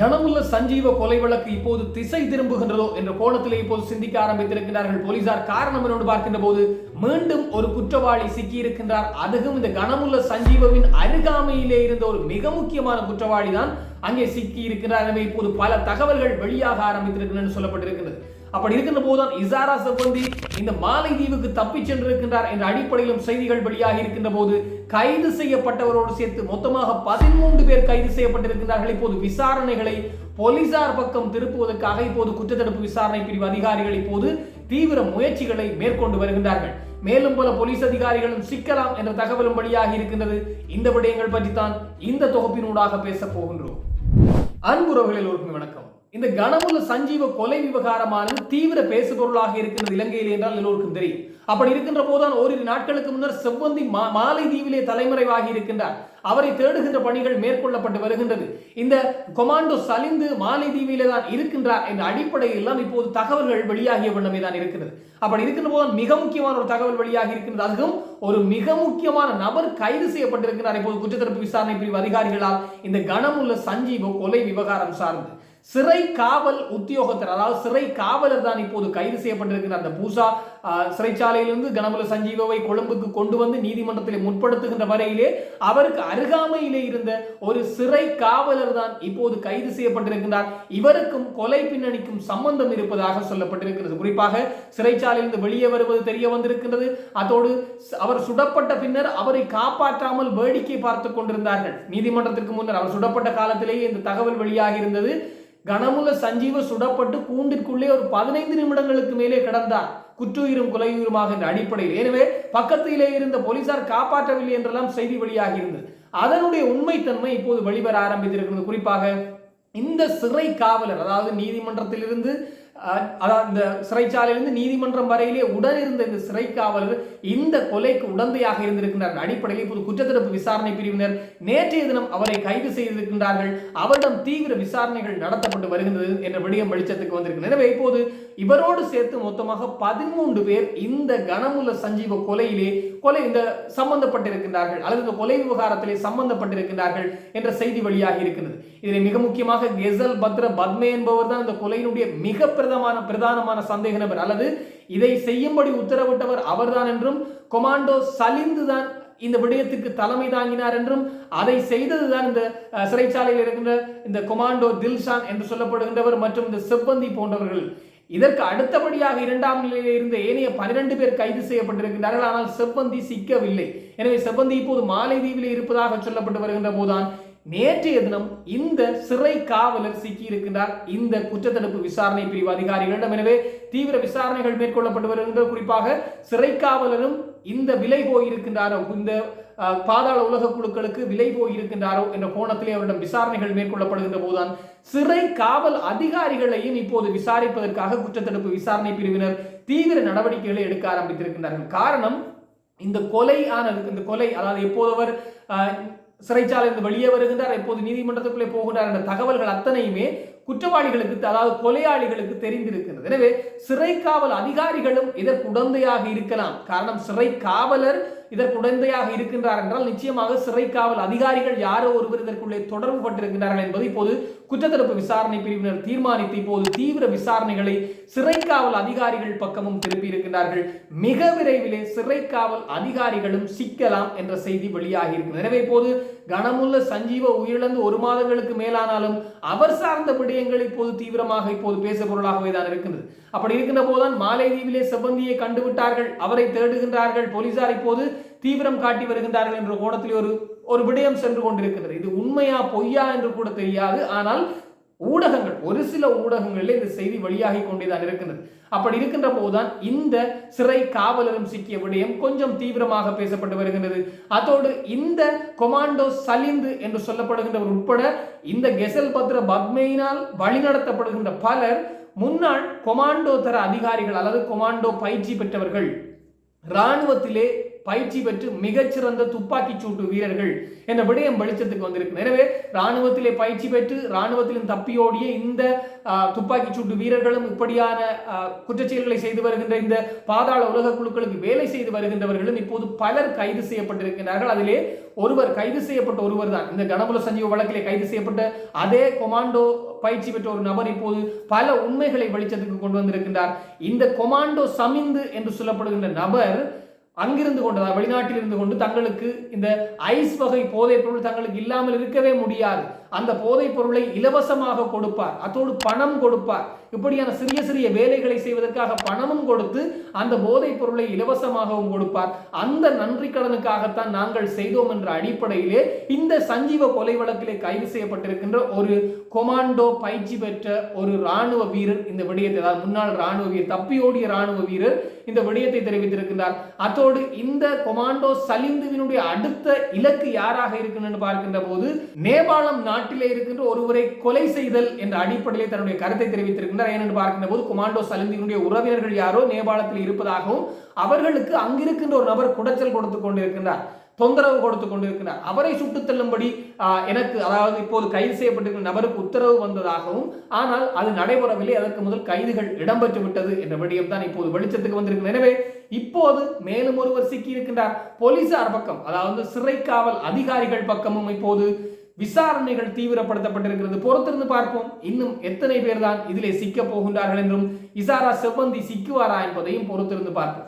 கனமுள்ள சஞ்சீவ கொலை வழக்கு இப்போது திசை திரும்புகின்றதோ என்ற கோணத்திலே இப்போது சிந்திக்க ஆரம்பித்திருக்கிறார்கள் போலீசார். காரணம் என்னோடு பார்க்கின்ற போது மீண்டும் ஒரு குற்றவாளி சிக்கியிருக்கின்றார். அதுவும் இந்த கனமுள்ள சஞ்சீவவின் அருகாமையிலே இருந்த ஒரு மிக முக்கியமான குற்றவாளி தான் அங்கே சிக்கி இருக்கிறார் எனவே இப்போது பல தகவல்கள் வெளியாக ஆரம்பித்திருக்கின்றன சொல்லப்பட்டிருக்கிறது அப்படி இருக்கின்ற போதுதான் இசாரா செவ்வந்தி இந்த மாலைதீவுக்கு தப்பிச் சென்றிருக்கின்றார் என்ற அடிப்படையிலும் செய்திகள் வெளியாகி இருக்கின்ற போது கைது செய்யப்பட்டவரோடு சேர்த்து மொத்தமாக பதிமூன்று பேர் கைது செய்யப்பட்டிருக்கிறார்கள் இப்போது விசாரணைகளை போலீசார் பக்கம் திருப்புவதற்காக இப்போது குற்றத்தடுப்பு விசாரணை பிரிவு அதிகாரிகள் இப்போது தீவிர முயற்சிகளை மேற்கொண்டு வருகின்றார்கள். மேலும் பல போலீஸ் அதிகாரிகளும் சிக்கலாம் என்ற தகவலும் வெளியாகி இருக்கின்றது. இந்த விடயங்கள் பற்றி தான் இந்த தொகுப்பினூடாக பேச போகின்றோம். அன்புறவுகளில் ஒரு வணக்கம். இந்த கனமுள்ள சஞ்சீவ கொலை விவகாரமானது தீவிர பேசுபொருளாக இருக்கின்ற இலங்கையில் என்றால் எல்லோருக்கும் தெரியும். அப்படி இருக்கின்ற போதுதான் ஓரிரு நாட்களுக்கு முன்னர் செவ்வந்தி மா- மாலை தீவிலே தலைமறைவாகி இருக்கின்றார். அவரை தேடுகின்ற பணிகள் மேற்கொள்ளப்பட்டு வருகின்றது. இந்த கொமாண்டோ சலிந்து மாலை தீவிலே தான் இருக்கின்றார் என்ற அடிப்படையில் எல்லாம் இப்போது தகவல்கள் வெளியாகிய வண்ணமே தான் இருக்கிறது. அப்படி இருக்கின்ற போது மிக முக்கியமான ஒரு தகவல் வெளியாகி இருக்கின்றது. அதுவும் ஒரு மிக முக்கியமான நபர் கைது செய்யப்பட்டிருக்கிறார். இப்போது குற்றத்தடுப்பு விசாரணை பிரிவு அதிகாரிகளால் இந்த கனமுள்ள சஞ்சீவ கொலை விவகாரம் சார்ந்து. சிறை காவல் உத்தியோகத்தர் அதாவது சிறை காவலர் தான் இப்போது கைது செய்யப்பட்டிருக்கிற அந்த பூசா சிறைச்சாலையிலிருந்து கனமுல சஞ்சீவவை கொழும்புக்கு கொண்டு வந்து நீதிமன்றத்தில் முற்படுத்துகின்ற வரையிலே அவருக்கு அருகாமையிலே இருந்த ஒரு சிறை காவலர் தான் இப்போது கைது செய்யப்பட்டிருக்கின்றார். இவருக்கும் கொலை பின்னணிக்கும் சம்பந்தம் இருப்பதாக சொல்லப்பட்டிருக்கிறது. குறிப்பாக சிறைச்சாலையிலிருந்து வெளியே வருவது தெரிய வந்திருக்கின்றது. அதோடு அவர் சுடப்பட்ட பின்னர் அவரை காப்பாற்றாமல் வேடிக்கை பார்த்து கொண்டிருந்தார்கள். நீதிமன்றத்திற்கு முன்னர் அவர் சுடப்பட்ட காலத்திலேயே இந்த தகவல் வெளியாகி இருந்தது. கனமுல சஞ்சீவ சுடப்பட்டு கூண்டிற்குள்ளே ஒரு பதினைந்து நிமிடங்களுக்கு மேலே கிடந்தார். குற்றுயிரும் கொலையுயிருமாக என்ற அடிப்படையில். எனவே பக்கத்திலே இருந்த போலீசார் காப்பாற்றவில்லை என்றெல்லாம் செய்தி வெளியாகி இருந்தது. அதனுடைய உண்மைத்தன்மை இப்போது வெளிவர ஆரம்பித்திருக்கிறது. குறிப்பாக இந்த சிறை காவலர் அதாவது நீதிமன்றத்திலிருந்து அதாவது இந்த சிறைச்சாலையிலிருந்து நீதிமன்றம் வரையிலே உடன் இருந்த இந்த சிறை காவலர் இந்த கொலைக்கு உடந்தையாக இருந்திருக்கின்றார்கள். அடிப்படையில் இப்போது குற்றத்தடுப்பு விசாரணை பிரிவினர் நேற்றைய தினம் அவரை கைது செய்திருக்கின்றார்கள். அவரிடம் தீவிர விசாரணைகள் நடத்தப்பட்டு வருகின்றது என்ற விடயம் வெளிச்சத்துக்கு வந்திருக்கிறது. எனவே இப்போது இவரோடு சேர்த்து மொத்தமாக பதிமூன்று பேர் இந்த கனமுள்ள சஞ்சீவ கொலையிலே கொலை இந்த சம்பந்தப்பட்டிருக்கின்றார்கள் அல்லது இந்த கொலை விவகாரத்திலே சம்பந்தப்பட்டிருக்கின்றார்கள் என்ற செய்தி வெளியாகி இருக்கிறது இதில் மிக முக்கியமாக கெசல் பத்ர பத்மே என்பவர் தான் இந்த கொலையினுடைய மிக பிரதமான பிரதானமான சந்தேக நபர். அல்லது இதை செய்யும்படி உத்தரவிட்டவர் அவர்தான் என்றும் கொமாண்டோ சலிந்து தான் இந்த விடயத்துக்கு தலைமை தாங்கினார் என்றும் அதை செய்ததுதான் இந்த சிறைச்சாலையில் இருக்கின்ற இந்த கொமாண்டோ தில்ஷான் என்று சொல்லப்படுகின்றவர் மற்றும் இந்த செவ்வந்தி போன்றவர்கள். இதற்கு அடுத்தபடியாக இரண்டாம் நிலையில் இருந்த ஏனைய பனிரெண்டு பேர் கைது செய்யப்பட்டிருக்கின்றார்கள். ஆனால் செவ்வந்தி சிக்கவில்லை. எனவே செவ்வந்தி இப்போது மாலைதீவிலே இருப்பதாக சொல்லப்பட்டு வருகின்ற போதுதான் நேற்றைய தினம் இந்த சிறை காவலர் சிக்கியிருக்கின்றார். இந்த குற்றத்தடுப்பு விசாரணை பிரிவு அதிகாரிகளிடம். எனவே தீவிர விசாரணைகள் மேற்கொள்ளப்பட்டு வருகின்ற குறிப்பாக சிறை காவலரும் இந்த விலை போயிருக்கின்றாரோ இந்த பாதாள உலக குழுக்களுக்கு விலை போயிருக்கின்றாரோ என்ற கோணத்திலே அவரிடம் விசாரணைகள் மேற்கொள்ளப்படுகின்ற போதுதான் சிறை காவல் அதிகாரிகளையும் இப்போது விசாரிப்பதற்காக குற்றத்தடுப்பு விசாரணை பிரிவினர் தீவிர நடவடிக்கைகளை எடுக்க ஆரம்பித்திருக்கின்றார்கள். காரணம் இந்த கொலை ஆனது இந்த கொலை அதாவது எப்போது அவர் சிறைச்சாலையிலிருந்து வெளியே வருகின்றார். எப்போது நீதிமன்றத்துக்குள்ளே போகின்றார் என்ற தகவல்கள் அத்தனையுமே குற்றவாளிகளுக்கு அதாவது கொலையாளிகளுக்கு தெரிந்திருக்கிறது. எனவே சிறை காவல் அதிகாரிகளும் இதற்கு உடந்தையாக இருக்கலாம். காரணம் சிறை காவலர் இதற்கு உடந்தையாக இருக்கின்றார் என்றால் நிச்சயமாக சிறை காவல் அதிகாரிகள் யாரோ ஒருவர் இதற்குள்ளே தொடர்பு பட்டிருக்கின்றார்கள் என்பது இப்போது குற்றத்தடுப்பு விசாரணை பிரிவினர் தீர்மானித்து இப்போது தீவிர விசாரணைகளை சிறை காவல் அதிகாரிகள் பக்கமும் திருப்பி இருக்கின்றார்கள் மிக விரைவிலே சிறை காவல் அதிகாரிகளும் சிக்கலாம் என்ற செய்தி வெளியாகி இருக்கிறது. எனவே இப்போது கனமுள்ள சஞ்சீவ உயிரிழந்து ஒரு மாதங்களுக்கு மேலானாலும் அவர் சார்ந்தபடி விடயங்கள் இப்போது தீவிரமாக இப்போது பேச பொருளாகவே தான் இருக்கின்றது. அப்படி இருக்கின்ற போதுதான் மாலைதீவிலே செவ்வந்தியை கண்டுவிட்டார்கள் அவரை தேடுகின்றார்கள் போலீசார் இப்போது தீவிரம் காட்டி வருகின்றார்கள் என்ற கோணத்தில் ஒரு ஒரு விடயம் சென்று கொண்டிருக்கிறது இது உண்மையா பொய்யா என்று கூட தெரியாது. ஆனால் ஊடகங்கள் ஒரு சில ஊடகங்களில் இந்த செய்தி வெளியாகி கொண்டேதான் இருக்கின்றது. அப்படி இருக்கின்ற போதுதான் இந்த சிறை காவலரும் சிக்கிய விடயம் கொஞ்சம் தீவிரமாக பேசப்பட்டு வருகின்றது. அதோடு இந்த கொமாண்டோ சலிந்து என்று சொல்லப்படுகின்றவர் உட்பட இந்த கெசல் பத்ர பத்மையினால் வழிநடத்தப்படுகின்ற பலர் முன்னாள் கொமாண்டோ தர அதிகாரிகள் அல்லது கொமாண்டோ பயிற்சி பெற்றவர்கள் இராணுவத்திலே பயிற்சி பெற்று மிகச்சிறந்த துப்பாக்கி சூட்டு வீரர்கள் என்ற விடயம் வெளிச்சத்துக்கு வந்திருக்கு எனவே ராணுவத்திலே பயிற்சி பெற்று ராணுவத்திலும் தப்பியோடிய இந்த துப்பாக்கி சூட்டு வீரர்களும் இப்படியான குற்றச்செயல்களை செய்து வருகின்ற இந்த பாதாள உலக குழுக்களுக்கு வேலை செய்து வருகின்றவர்களும் இப்போது பலர் கைது செய்யப்பட்டிருக்கிறார்கள் அதிலே ஒருவர் கைது செய்யப்பட்ட ஒருவர் தான். இந்த கனமுல சஞ்சீவ வழக்கிலே கைது செய்யப்பட்ட அதே கொமாண்டோ பயிற்சி பெற்ற ஒரு நபர் இப்போது பல உண்மைகளை வெளிச்சத்துக்கு கொண்டு வந்திருக்கின்றார். இந்த கொமாண்டோ சமிந்து என்று சொல்லப்படுகின்ற நபர் அங்கிருந்து கொண்டு வெளிநாட்டில் இருந்து கொண்டு தங்களுக்கு இந்த ஐஸ் வகை போதைப் பொருள் தங்களுக்கு இல்லாமல் இருக்கவே முடியாது. அந்த போதைப் பொருளை இலவசமாக கொடுப்பார். அதோடு பணம் கொடுப்பார். இப்படியான சிறிய சிறிய வேலைகளை செய்வதற்காக பணமும் கொடுத்து அந்த போதைப் பொருளை இலவசமாகவும் கொடுப்பார். அந்த நன்றி கடனுக்காகத்தான் நாங்கள் செய்தோம் என்ற அடிப்படையிலே இந்த சஞ்சீவ கொலை வழக்கிலே கைது செய்யப்பட்டிருக்கின்ற ஒரு கொமாண்டோ பயிற்சி பெற்ற ஒரு ராணுவ வீரர் இந்த விடயத்தை அதாவது முன்னாள் ராணுவ வீரர் தப்பியோடிய ராணுவ வீரர் இந்த விடயத்தை தெரிவித்திருக்கின்றார். அத்தோடு இந்த கொமாண்டோ சலிந்துவினுடைய அடுத்த இலக்கு யாராக இருக்குன்னு பார்க்கின்ற போது நேபாளம் நாட்டிலே இருக்கின்ற ஒருவரை கொலை செய்தல் என்ற அடிப்படையில் தன்னுடைய கருத்தை தெரிவித்திருக்கின்றார். ஏனென்று பார்க்கின்ற போது குமாண்டோ சலந்தியினுடைய உறவினர்கள் யாரோ நேபாளத்தில் இருப்பதாகவும் அவர்களுக்கு அங்கிருக்கின்ற ஒரு நபர் குடைச்சல் கொடுத்து கொண்டிருக்கின்றார் தொந்தரவு கொடுத்து கொண்டிருக்கிறார் அவரை சுட்டுத் தள்ளும்படி எனக்கு அதாவது இப்போது கைது செய்யப்பட்டிருக்கிற நபருக்கு உத்தரவு வந்ததாகவும் ஆனால் அது நடைபெறவில்லை. அதற்கு முதல் கைதுகள் இடம்பெற்று விட்டது என்ற விடயம் தான் இப்போது வெளிச்சத்துக்கு வந்திருக்கு எனவே இப்போது மேலும் ஒருவர் சிக்கி இருக்கின்றார் போலீசார் பக்கம் அதாவது சிறை காவல் அதிகாரிகள் பக்கமும் இப்போது விசாரணைகள் தீவிரப்படுத்தப்பட்டிருக்கிறது. பொறுத்திருந்து பார்ப்போம். இன்னும் எத்தனை பேர் தான் இதிலே சிக்க போகின்றார்கள் என்றும் இசாரா செவ்வந்தி சிக்குவாரா என்பதையும் பொறுத்திருந்து பார்ப்போம்.